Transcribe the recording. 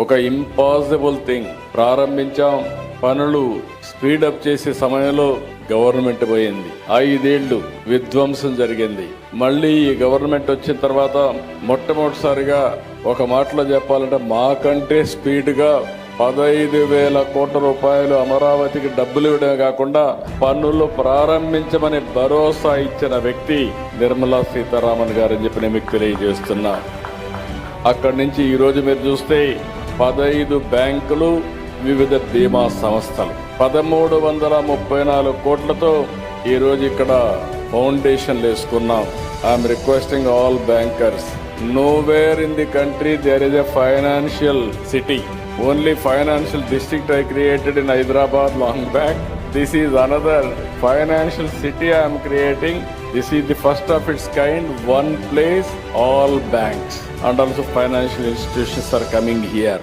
ఒక impossible thing ప్రారంభించాం. పనులు స్పీడప్ చేసే సమయంలో గవర్నమెంట్ పోయింది. ఐదేళ్ళు విధ్వంసం జరిగింది. మళ్ళీ ఈ గవర్నమెంట్ వచ్చిన తర్వాత మొట్టమొదటిసారిగా ఒక మాటలో చెప్పాలంటే మాకంటే స్పీడ్గా పదహైదు వేల కోట్ల రూపాయలు అమరావతికి డబ్బులు ఇవ్వడమే కాకుండా పన్నులు ప్రారంభించమని భరోసా ఇచ్చిన వ్యక్తి నిర్మలా సీతారామన్ గారని చెప్పి నేను మీకు తెలియజేస్తున్నా. అక్కడి నుంచి ఈరోజు మీరు చూస్తే పదహైదు బ్యాంకులు వివిధ బీమా సంస్థలు. పదమూడు వందల ముప్పై నాలుగు కోట్లతో ఈరోజు ఇక్కడ ఫౌండేషన్లు వేసుకున్నాం. I'm requesting all bankers nowhere in the country there is a financial city only financial district I created in Hyderabad long back This is another financial city I am creating. This is the first of its kind, one place, all banks and also financial institutions are coming here.